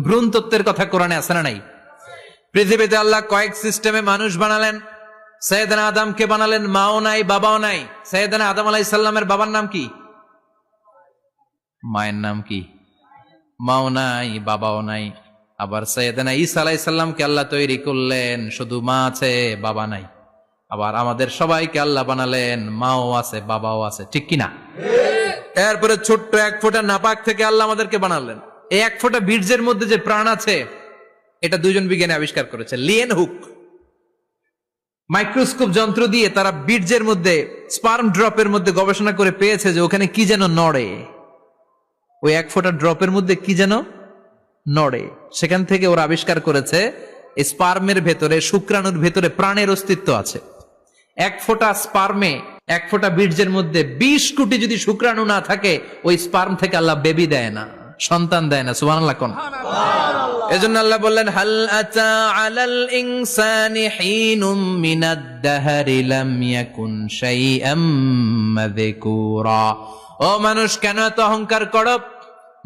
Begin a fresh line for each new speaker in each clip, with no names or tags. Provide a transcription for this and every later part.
ভ্রূণ তত্ত্বের কথা কোরআনে আছে না নাই? পৃথিবীতে আল্লাহ কয়েক সিস্টেমে মানুষ বানালেন। সৈয়দনা আদমকে বানালেন মাও নাই বাবাও নাই। সৈয়দনা আদম আলাই সাল্লামের বাবার নাম কি? মায়ের নাম কি? মাও নাই বাবাও নাই। আবার সৈয়দনা ঈসা আলাই সাল্লামকে আল্লাহ তৈরি করলেন শুধু মা আছে বাবা নাই। আবার আমাদের সবাইকে আল্লাহ বানালেন মাও আছে বাবাও আছে। ঠিক কিনা? এরপরে ছোট্ট এক ফোঁটা নাপাক থেকে আল্লাহ আমাদেরকে বানালেন। এই এক ফোঁটা বীর্যের মধ্যে যে প্রাণ আছে, এটা দুজন বিজ্ঞানী আবিষ্কার করেছে। লিয়েন হুক মাইক্রোস্কোপ যন্ত্র দিয়ে তারা বীর্যের মধ্যে স্পার্ম ড্রপের মধ্যে গবেষণা করে পেয়েছে যে ওখানে কি যেন নড়ে। ওই এক ফোঁটা ড্রপের মধ্যে কি যেন নড়ে। সেখান থেকে ওরা আবিষ্কার করেছে স্পার্মের ভেতরে, শুক্রাণুর ভেতরে প্রাণের অস্তিত্ব আছে। এক ফোঁটা স্পার্মে এক ফোঁটা বীর্যের মধ্যে বিশ কোটি যদি শুক্রাণু না থাকে, ওই স্পার্ম থেকে আল্লাহ বেবি দেয় না। সন্তান দেয় না সুবান আল্লাহ কোন? এজন্য আল্লাহ বললেন, হাল আতা আলাল ইনসানি হিনুম মিনাদ দাহরি লাম ইয়াকুন শাইআম মাযকুরা। ও মানুষ, কেন এত অহংকার করো?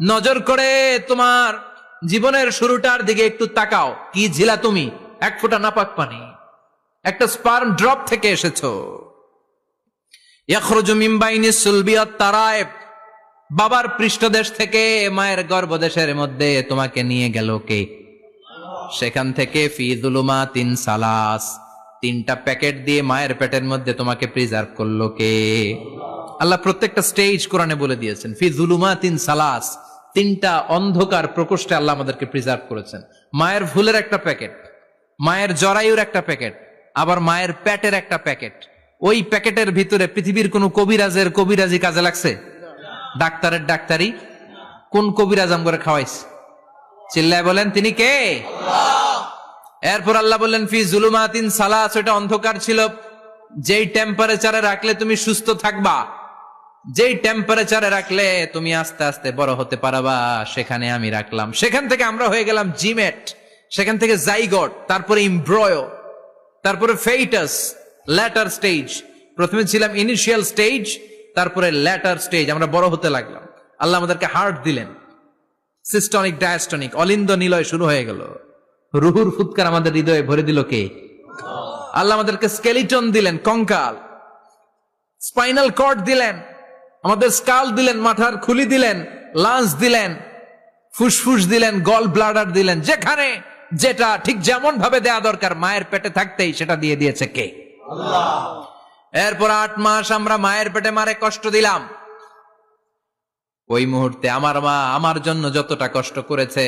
নজর করে তোমার জীবনের শুরুটার দিকে একটু তাকাও। কি ঝিলা তুমি? এক ফোঁটা নাপাক পানি। একটা স্পার্ম ড্রপ থেকে এসেছ। ইয়াখরুজু মিন বাইনি সুলবিয়াত তারায়েব বাবার পৃষ্ঠদেশ থেকে মায়ের গর্ভদেশের মধ্যে তোমাকে নিয়ে গেল কে? সেখান থেকে ফিজুলুমা তিন সালাস। তিনটা প্যাকেট দিয়ে মায়ের পেটের মধ্যে তোমাকে প্রিজার্ভ করল কে? আল্লাহ প্রত্যেকটা স্টেজ কোরআনে বলে দিয়েছেন ফিজুলুমা তিন সালাস। তিনটা অন্ধকার প্রকোষ্ঠে আল্লাহ আমাদেরকে প্রিজার্ভ করেছেন। মায়ের ভুলের একটা প্যাকেট, মায়ের জরায়ুর একটা প্যাকেট, আবার মায়ের প্যাটের একটা প্যাকেট। ওই প্যাকেটের ভিতরে পৃথিবীর কোন কবিরাজের কবিরাজি কাজে লাগছে? ডাক্তারের ডাক্তারি কোন কবিরাজ আম করে খাওয়াইছে? চিল্লায় বলেন, তিনি কে? এরপর আল্লাহ বললেন, ফি জুলুমাতিন সালাস ওটা অন্ধকার ছিল। যেই টেম্পারেচারে রাখলে তুমি সুস্থ থাকবা, যেই টেম্পারেচারে রাখলে তুমি আস্তে আস্তে বড় হতে পারবা, সেখানে আমি রাখলাম। সেখান থেকে আমরা হয়ে গেলাম জিমেট, সেখান থেকে জাইগট, তারপরে ইমব্রয়, তারপরে ফেইটাস ল্যাটার স্টেজ প্রথমে ছিলাম ইনিশিয়াল স্টেজ তারপরে ল্যাটার স্টেজ আমরা বড় হতে লাগলাম। আল্লাহ আমাদেরকে হার্ট দিলেন। সিস্টনিক ডায়াস্টনিক অলিন্দ নিলয় শুরু হয়ে গেল। রুহুর ফুৎকার আমাদের হৃদয়ে ভরে দিল কে? আল্লাহ আমাদেরকে স্কেলিটন দিলেন, কঙ্কাল। স্পাইনাল কর্ড দিলেন। আমাদের স্কাল দিলেন, মাথার খুলি দিলেন লাঞ্চ দিলেন, ফুসফুস দিলেন গল ব্লাডার দিলেন, যেখানে যেটা ঠিক যেমন ভাবে দেয়া দরকার, মায়ের পেটে থাকতেই সেটা দিয়ে দিয়েছে কে? এরপর আট মাস আমরা মায়ের পেটে মারে কষ্ট দিলাম। ওই মুহূর্তে আমার মা আমার জন্য যতটা কষ্ট করেছে